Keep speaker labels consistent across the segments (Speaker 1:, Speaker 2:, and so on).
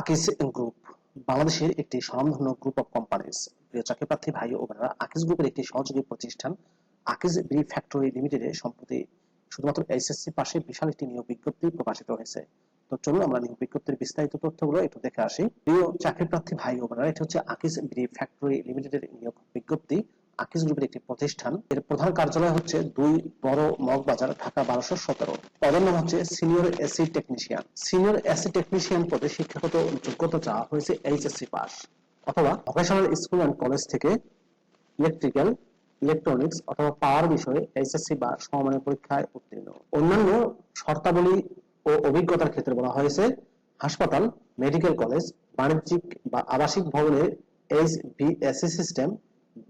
Speaker 1: আকিস গ্রুপ বাংলাদেশের একটি স্বনামধন্য গ্রুপ অফ কোম্পানিজ প্রিয় চাকরিপ্রার্থী ভাই ও বোনেরা, আকিস গ্রুপের একটি সহযোগী প্রতিষ্ঠান আকিস ব্রি ফ্যাক্টরি লিমিটেডে সম্প্রতি শুধুমাত্র এইচএসসি পাশে বিশাল একটি নিয়োগ বিজ্ঞপ্তি প্রকাশিত হয়েছে। তো চলুন আমরা নিয়োগ বিজ্ঞপ্তির বিস্তারিত তথ্যগুলো একটু দেখে আসি। প্রিয় চাকরিপ্রার্থী ভাই ও বোনেরা, এটা হচ্ছে আকিস ব্রি ফ্যাক্টরি লিমিটেডের নিয়োগ বিজ্ঞপ্তি। আকিস গ্রুপের একটি প্রতিষ্ঠান। এর প্রধান কার্যালয় হচ্ছে দুই বড় মগবাজার ঢাকা বারোশো সতেরো। পদের নাম হচ্ছে senior AC technician. Senior AC technician পদে শিক্ষাগত যোগ্যতা চাওয়া হয়েছে এইচএসসি পাস অথবা ভোকেশনাল স্কুল অ্যান্ড কলেজ থেকে ইলেকট্রিক্যাল ইলেকট্রনিক্স অথবা পাওয়ার বিষয়ে এইচএসসি বা সমমানের পরীক্ষায় উত্তীর্ণ। অন্যান্য শর্তাবলী ও অভিজ্ঞতার ক্ষেত্রে বলা হয়েছে, হাসপাতাল মেডিকেল কলেজ বাণিজ্যিক বা আবাসিক ভবনের এইচ ভিএসসি সিস্টেম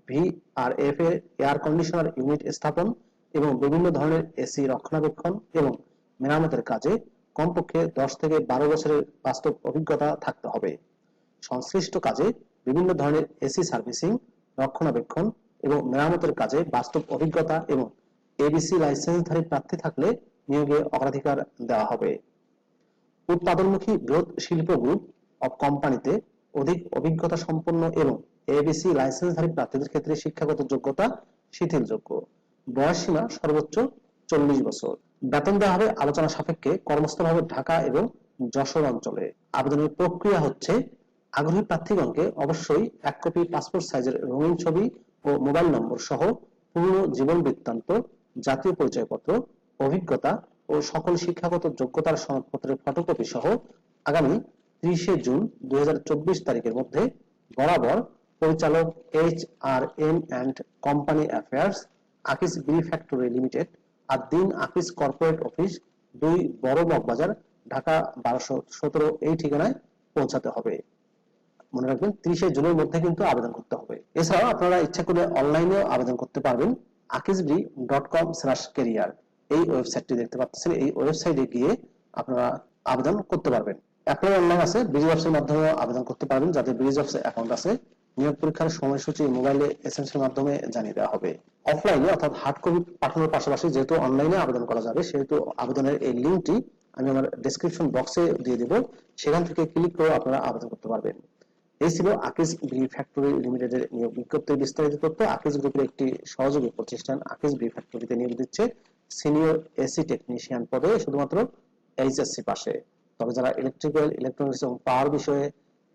Speaker 1: ভিআরএফ এর এয়ার কন্ডিশনার ইউনিট স্থাপন এবং বিভিন্ন ধরনের এসি রক্ষণাবেক্ষণ এবং মেরামতের কাজে কমপক্ষে দশ থেকে বারো বছরের বাস্তব অভিজ্ঞতা থাকতে হবে। সংশ্লিষ্ট কাজে বিভিন্ন ধরনের এসি সার্ভিসিং, রক্ষণাবেক্ষণ এবং মেরামতের কাজে বাস্তব অভিজ্ঞতা এবং এবিসি লাইসেন্সধারী প্রার্থী থাকলে নিয়োগে অগ্রাধিকার দেওয়া হবে। উৎপাদনমুখী বৃহৎ শিল্প গ্রুপ অব কোম্পানিতে অধিক অভিজ্ঞতা সম্পন্ন এবং এবিসি লাইসেন্সধারী প্রার্থীদের ক্ষেত্রে শিক্ষাগত যোগ্যতা শিথিলযোগ্য। বয়স সীমা সর্বোচ্চ চল্লিশ বছর। বেতন দেওয়া হবে আলোচনা সাপেক্ষে কর্মস্থল হবে ঢাকা এবং যশোর অঞ্চলে। আবেদনের প্রক্রিয়া হচ্ছে, আগ্রহী প্রার্থীগণকে অবশ্যই এক কপি পাসপোর্ট সাইজের রঙিন ছবি ও মোবাইল নম্বর সহ পূর্ণ জীবন বৃত্তান্ত, জাতীয় পরিচয়পত্র, অভিজ্ঞতা ও সকল শিক্ষাগত যোগ্যতার সনদপত্রের ফটোকপি সহ আগামী ত্রিশে জুন দুই হাজার চব্বিশ তারিখের মধ্যে বরাবর পরিচালক H R M and company affairs Akij B factory limited আর দিন আকিস কর্পোরেট অফিস দুই বড় বাজার ঢাকা বারোশো সতেরো এই ঠিকানায় পৌঁছাতে হবে। মনে রাখবেন, তিরিশে জুনের মধ্যে কিন্তু আবেদন করতে হবে। এছাড়াও আপনারা ইচ্ছা করলে অনলাইনেও আবেদন করতে পারবেন Akij B dot com slash career এই ওয়েবসাইটটি দেখতে পাচ্ছেন, এই ওয়েবসাইটে গিয়ে আপনারা আবেদন করতে পারবেন। অ্যাপ্লাই অনলাইন আছে, ব্রিজ অফিসের মাধ্যমে আবেদন করতে পারবেন যাদের ব্রিজ অফিসে অ্যাকাউন্ট আছে। নিয়োগ পরীক্ষার সময়সূচি মোবাইলে এসএমএস এর মাধ্যমে জানিয়ে দেওয়া হবে। অফলাইনে অর্থাৎ হার্ড কপি পাঠানোর পাশাপাশি যেহেতু অনলাইনে আবেদন করা যাবে, সেহেতু আবেদনের এই লিঙ্কটি আমি আমার ডেসক্রিপশন বক্সে দিয়ে দেব। সেখান থেকে ক্লিক করে আপনারা আবেদন করতে পারবেন। এই ছিল আকিজ বি ফ্যাক্টরি লিমিটেডের নিয়োগ বিজ্ঞপ্তির বিস্তারিত তথ্য আকিজ গ্রুপের একটি সহযোগী প্রতিষ্ঠান আকিজ বি ফ্যাক্টরিতে নিয়োগ দিচ্ছে সিনিয়র এসি টেকনিশিয়ান পদে, শুধুমাত্র এইচএসসি পাশে। তবে যারা ইলেকট্রিক্যাল ইলেকট্রনিক্স এবং পাওয়ার বিষয়ে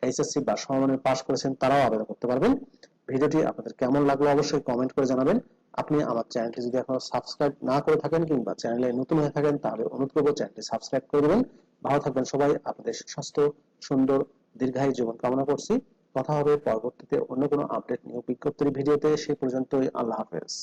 Speaker 1: এইচএসসি বা সমমানের পাস করেছেন, তারাও আবেদন করতে পারবেন। ভিডিওটি আপনাদের কেমন লাগল অবশ্যই কমেন্ট করে জানাবেন। আপনি আমার চ্যানেলটি যদি এখনও সাবস্ক্রাইব না করে থাকেন কিংবা চ্যানেলে নতুন হয়ে থাকেন, তাহলে অনুরোধ করব চ্যানেলটি সাবস্ক্রাইব করে দেবেন। ভালো থাকবেন সবাই, আপনাদের সুস্বাস্থ্য সুন্দর, দীর্ঘায়ু জীবন কামনা করছি। কথা হবে পরবর্তীতে অন্য কোনো আপডেট নিয়ে বিজ্ঞপ্তির ভিডিওতে। সেই পর্যন্তই, আল্লাহ হাফেজ।